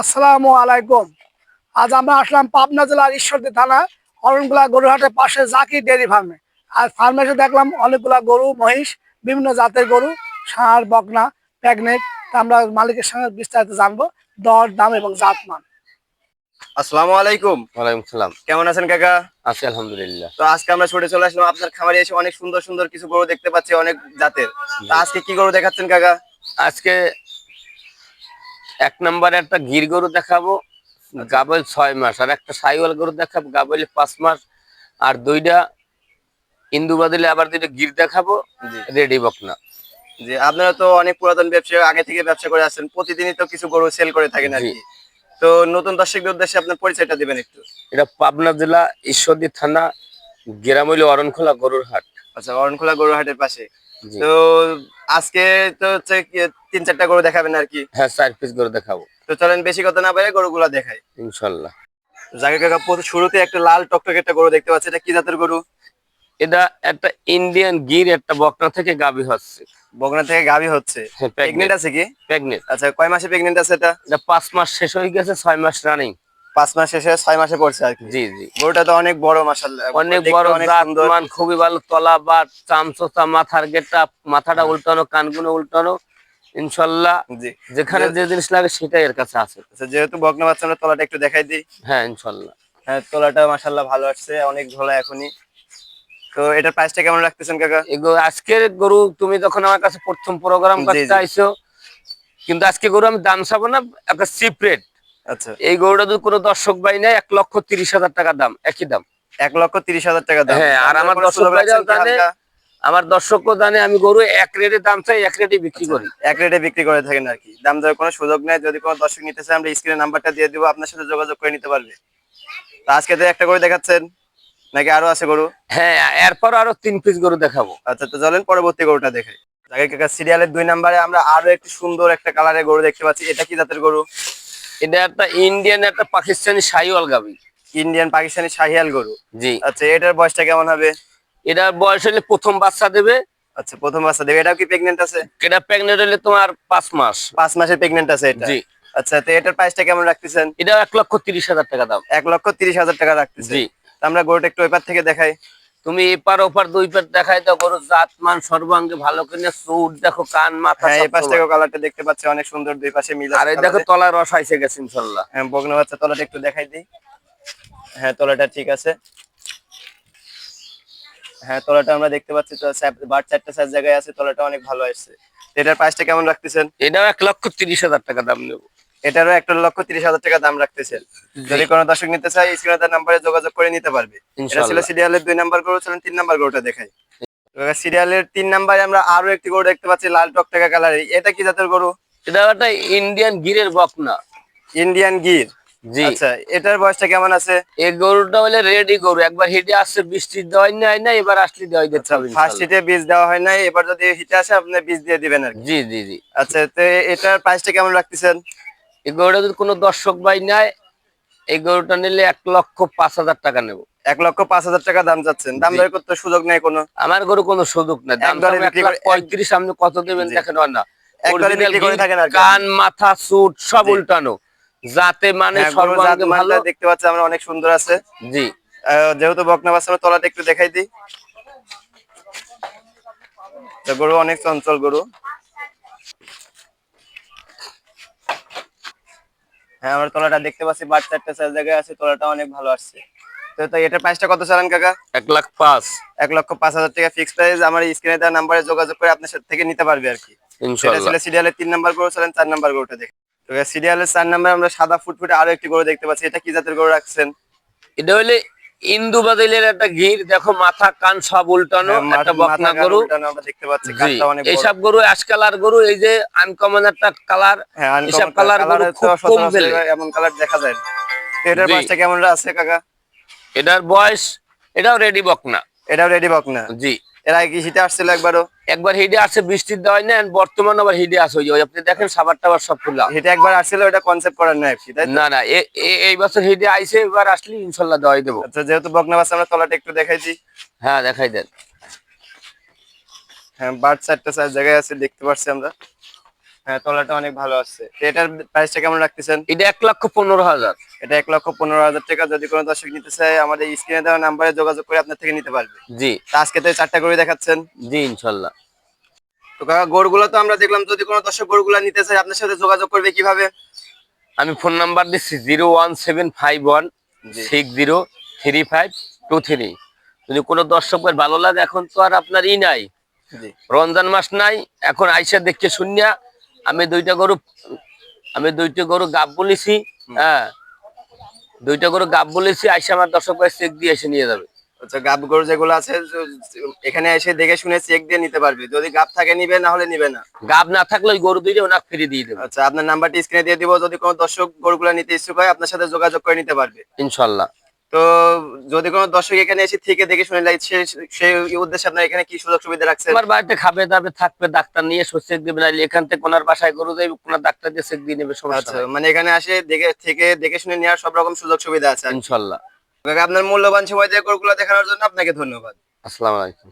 আসসালামু আলাইকুম। আজ আমরা আসলাম পাবনা জেলার ঈশ্বরদী থানা অরণগুলা গরুহাটের পাশে জাকি ডেয়ারি ফার্মে। আর ফার্মে এসে দেখলাম অনেকগুলা গরু মহিষ বিভিন্ন জাতের গরু ষাঁড় বকনা প্রেগনেন্ট তা আমরা মালিকের সঙ্গে বিস্তারিত জানব দর দাম এবং জাতমান। আসসালামু আলাইকুম। ওয়ালাইকুম সালাম। কেমন আছেন কাকা? আছি আলহামদুলিল্লাহ। তো আজকে আমরা ছুটে চলে আসলাম আপনার খামারে এসে অনেক সুন্দর সুন্দর কিছু গরু দেখতে পাচ্ছি অনেক জাতের। তো আজকে কি গরু দেখাচ্ছেন কাকা? আজকে এক নম্বরে একটা গির গরু দেখাবো গাবল ছয় মাস আর একটা সাইওয়াল গরু দেখাবো গাবল পাঁচ মাস আর দুইটা ইন্দু বাদলে আবার দুইটা গির দেখাবো রেডি বকনা। জি আপনারা তো অনেক পুরাতন ব্যবসা আগে থেকে ব্যবসা করে আসছেন প্রতিদিনই তো কিছু গরু সেল করে থাকেন আর কি। তো নতুন দর্শকদের উদ্দেশ্যে আপনার পরিচয়টা দিবেন একটু। এটা পাবনা জেলা ঈশ্বরদী থানা গেরামইল অরণখোলা গরুর হাট। আচ্ছা অরণখোলা গরু হাটের পাশে। তো আজকে তো হচ্ছে তিন চারটা গরু দেখাবেন আর কি। হ্যাঁ চার পিস গরু দেখাবো। তো চলেন বেশি কথা না বাইরে গরুগুলা দেখাই। ইনশাল্লাহ। জায়গা কাকা শুরুতে একটা লাল টকটকে একটা গরু দেখতে পাচ্ছি এটা কি জাতের গরু? এটা একটা ইন্ডিয়ান গির একটা বকনা থেকে গাবি হচ্ছে। বগনা থেকে গাভী হচ্ছে। হ্যাঁ প্রেগনেন্ট আছে কি? প্রেগনেন্ট আচ্ছা কয় মাসে প্রেগনেন্ট আছে এটা? এটা পাঁচ মাস শেষ হয়ে গেছে ছয় মাস রানিং পাঁচ মাস শেষে ছয় মাসে পড়ছে আর কি। জি জি। গরুটা তো অনেক বড় মাসাল্লাহ অনেক বড় মান খুবই ভালো তলা বা চামচোচা মাথার গেটা মাথাটা উল্টানো কানগুলো উল্টানো ইনশাল্লাহ জি। যেখানে যে জিনিস লাগে সেটাই এর কাছে আছে। আচ্ছা যেহেতু বগনা বাচ্চা আমরা তলাটা একটু দেখাই দিই। হ্যাঁ ইনশাল্লাহ হ্যাঁ তলাটা মাসাল্লাহ ভালো আসছে অনেক ঝোলা এখনই। তো এটার প্রাইসটা কেমন রাখতেছেন কাকা? আজকের গরু তুমি যখন আমার কাছে প্রথম প্রোগ্রাম করতে। আইছো কিন্তু আজকে গরু আমি দাম চাবো না একটা চিপ রেট আচ্ছা। এই গরুটা যদি কোনো দর্শক বাই নেয় এক লক্ষ তিরিশ হাজার টাকা দাম একই দাম। এক লক্ষ তিরিশ হাজার টাকা দাম। হ্যাঁ, আর আমার দর্শক জানে, আমার দর্শকও জানে আমি গরু এক রেটে দাম চাই এক রেটে বিক্রি করি। এক রেটে বিক্রি করে থাকেন আর কি। দাম দেওয়ার কোনো সুযোগ নেই যদি কোনো দর্শক নিতে চায় আমরা স্ক্রিনে নাম্বারটা দিয়ে দিব আপনার সাথে যোগাযোগ করে নিতে পারবে। তো আজকে তো একটা করে দেখাচ্ছেন নাকি আরও আছে গরু? হ্যাঁ এরপর আরও তিন পিস গরু দেখাবো। আচ্ছা তো চলেন পরবর্তী গরুটা দেখাই সিরিয়ালের দুই নাম্বারে আমরা আরও একটি সুন্দর একটা কালারের গরু দেখতে পাচ্ছি। এটা কি জাতের গরু? এটা একটা ইন্ডিয়ান একটা পাকিস্তানি সাইওয়াল গাবি। ইন্ডিয়ান পাকিস্তানি শাহিয়াল গরু? জি। আচ্ছা এটার বয়সটা কেমন হবে? এটার বয়স হলে প্রথম বাচ্চা দেবে। আচ্ছা প্রথম বাচ্চা দেবে। এটাও কি প্রেগনেন্ট আছে? এটা প্রেগনেন্ট হলে তোমার পাঁচ মাস। পাঁচ মাসের প্রেগনেন্ট আছে এটা? জি। আচ্ছা তো এটার প্রাইসটা কেমন রাখতেছেন? এটা এক লক্ষ তিরিশ হাজার টাকা দাম। এক লক্ষ তিরিশ হাজার টাকা রাখতেছে। জি। তো আমরা গরুটা একটু এপার থেকে দেখাই। তুমি এপার ওপার দুই পার দেখাই দাও করো জাত মান সর্বাঙ্গে ভালো করে সুট দেখো কান মাথা হ্যাঁ এই পাশ। থেকেও কালারটা দেখতে পাচ্ছি অনেক সুন্দর দুই পাশে মিল আর এই দেখো তলা রস আইসে গেছে ইনশাল্লাহ। হ্যাঁ বগ্ন বাচ্চা তলাটা একটু দেখাই দিই। হ্যাঁ তলাটা ঠিক আছে। হ্যাঁ তলাটা আমরা দেখতে পাচ্ছি তো বার চারটা সাইজ জায়গায় আছে তলাটা অনেক ভালো আসছে। এটার প্রাইসটা কেমন রাখতেছেন? এটাও এক লক্ষ তিরিশ হাজার টাকা দাম নেব। এটারও একটা লক্ষ তিরিশ হাজার টাকা দাম রাখতেছেন যদি কোনো দর্শক নিতে চায় স্ক্রিনে তার নাম্বারে যোগাযোগ করে নিতে পারবে। এটা ছিল সিরিয়ালের দুই নাম্বার গরু ছিলেন তিন নাম্বার গরুটা দেখাই। সিরিয়ালের তিন নাম্বারে আমরা আরও একটি গরু দেখতে পাচ্ছি লাল টকটকা কালারের এটা কি জাতের গরু? এটা একটা ইন্ডিয়ান গিরের বকনা। ইন্ডিয়ান গির। জি। আচ্ছা এটার বয়সটা কেমন আছে? এই গরুটা হলে রেডি গরু। একবার হিটে আসছে বৃষ্টি দেওয়াই নাই না এবার আসলে দেওয়াই দিতে হবে ফার্স্ট হিটে বীজ দেওয়া হয় নাই এবার যদি হিটে আসে আপনি বীজ দিয়ে দিবেন আর জি জি জি। আচ্ছা তো এটার প্রাইসটা কেমন রাখতেছেন? এই গরুটা যদি কোনো দর্শক ভাই নেয় এই গরুটা নিলে এক লক্ষ পাঁচ হাজার টাকা নেব। এক লক্ষ পাঁচ হাজার টাকা দাম চাচ্ছেন দাম। দর করতে সুযোগ নেই কোনো? আমার গরু কোনো সুযোগ নাই। দাম করে- পঁয়ত্রিশ আপনি কত দেবেন দেখেন না। কান মাথা সুট সব। উল্টানো। যাতে মানে ভালো দেখতে পাচ্ছি আমরা অনেক সুন্দর আছে। জি। যেহেতু বকনা তলাটা একটু দেখাই দিই। গরু অনেক চঞ্চল গরু। হ্যাঁ আমরা তলাটা দেখতে পাচ্ছি বাট চারটা সাইজ জায়গায় আছে তলাটা অনেক ভালো আসছে। তো তো এটার প্রাইসটা কত চালান কাকা? এক লাখ পাঁচ। এক লক্ষ পাঁচ হাজার টাকা ফিক্স প্রাইস আমার স্ক্রিনে দেওয়া নাম্বারে যোগাযোগ করে আপনার সাথে থেকে নিতে পারবে আর কি। এটা ছিল সিরিয়ালের তিন নাম্বার গরু চালান চার নাম্বার গরুটা দেখে তো সিরিয়ালের চার নাম্বার আমরা সাদা ফুটফুটে আরও একটি গরু দেখতে পাচ্ছি এটা কি জাতের গরু রাখছেন? এটা হলে ইন্দু বাদিলের একটা গির দেখো মাথা কান সব উল্টানো হ্যাঁ, একটা বকনা গরু। এইসব গরু অ্যাশ কালার গরু এই যে আনকমন একটা কালার হ্যাঁ এসব কালার গরু খুব কম ফেলে এমন কালার দেখা যায়। না এটার। বয়সটা কেমন আছে কাকা? এটার বয়স এটাও রেডি বকনা। এটাও রেডি বকনা? জি। এর আগে কি হিটে আসছিল একবারও? একবার হিটে আসছে বৃষ্টির দেওয়াই নেন বর্তমান আবার হিটে আসে ওই যে, আপনি দেখেন সাবার টাবার সব খোলা। হিটে একবার আসছিল ওটা কনসেপ্ট করার তাই না না এই বছর হিডে আইসে এবার আসলে ইনশাল্লাহ দেওয়াই দেবো। আচ্ছা যেহেতু বকনা বাচ্চা আমরা তলাটা একটু দেখাইছি হ্যাঁ দেখাই দেন। হ্যাঁ বার্ড চারটা চার জায়গায় আছে দেখতে পাচ্ছি আমরা। হ্যাঁ তলাটা অনেক ভালো আছে। তো এটার প্রাইসটা কেমন রাখতেছেন? এটা এক লক্ষ পনেরো হাজার। এটা এক লক্ষ পনেরো হাজার টাকা। যদি কোনো দর্শক নিতে চায় আমাদের স্ক্রিনে দেওয়া নাম্বারে যোগাযোগ করে আপনার থেকে নিতে পারবে। জি। তা আজকে তো চারটা করে দেখাচ্ছেন। জি ইনশাল্লাহ। তো কাকা গরুগুলো তো আমরা দেখলাম যদি কোনো দর্শক গরুগুলো নিতে চায় আপনার সাথে যোগাযোগ করবে কীভাবে? আমি ফোন নাম্বার দিচ্ছি zero one seven five one six zero three five two three যদি কোনো দর্শকের ভালো লাগে এখন তো আর আপনার ই নাই। জি। রমজান মাস নাই এখন আইসা দেখকে শুনিয়া আমি দুইটা গরু আমি দুইটা গরু গাব বলেছি হ্যাঁ। দুইটা গরু গাব বলেছি আইসা আমার দর্শক ভাই চেক দিয়ে এসে নিয়ে যাবে। আচ্ছা গাব গরু যেগুলো আছে এখানে এসে দেখে শুনে চেক দিয়ে নিতে পারবে। যদি গাব থাকে নিবে না হলে নিবে না। গাব না থাকলে ওই গরু দুইটা ওনাকে ফিরে দিয়ে দেবে। আচ্ছা আপনার নাম্বারটি স্ক্রিনে দিয়ে দিব যদি কোনো দর্শক গরুগুলো নিতে ইচ্ছুক হয় আপনার সাথে যোগাযোগ করে নিতে পারবে। ইনশাল্লাহ। তো যদি কোনো দর্শক এখানে এসে থেকে দেখে শুনে লাগছে সেই উদ্দেশ্যে আপনার এখানে কি সুযোগ সুবিধা রাখছে আমার বাড়িতে খাবে দাবে থাকবে ডাক্তার নিয়ে সুস্থ চেক দিবে না এখান থেকে ওনার বাসায় গরু যাই কোনার ডাক্তার দিয়ে চেক দিয়ে নেবে সমস্যা আচ্ছা মানে এখানে আসে দেখে থেকে দেখে শুনে নেওয়ার সব রকম সুযোগ সুবিধা আছে। ইনশাআল্লাহ ইনশাল্লাহ আপনার মূল্যবান সময় দিয়ে গরুগুলো দেখানোর জন্য আপনাকে ধন্যবাদ। আসসালামু আলাইকুম।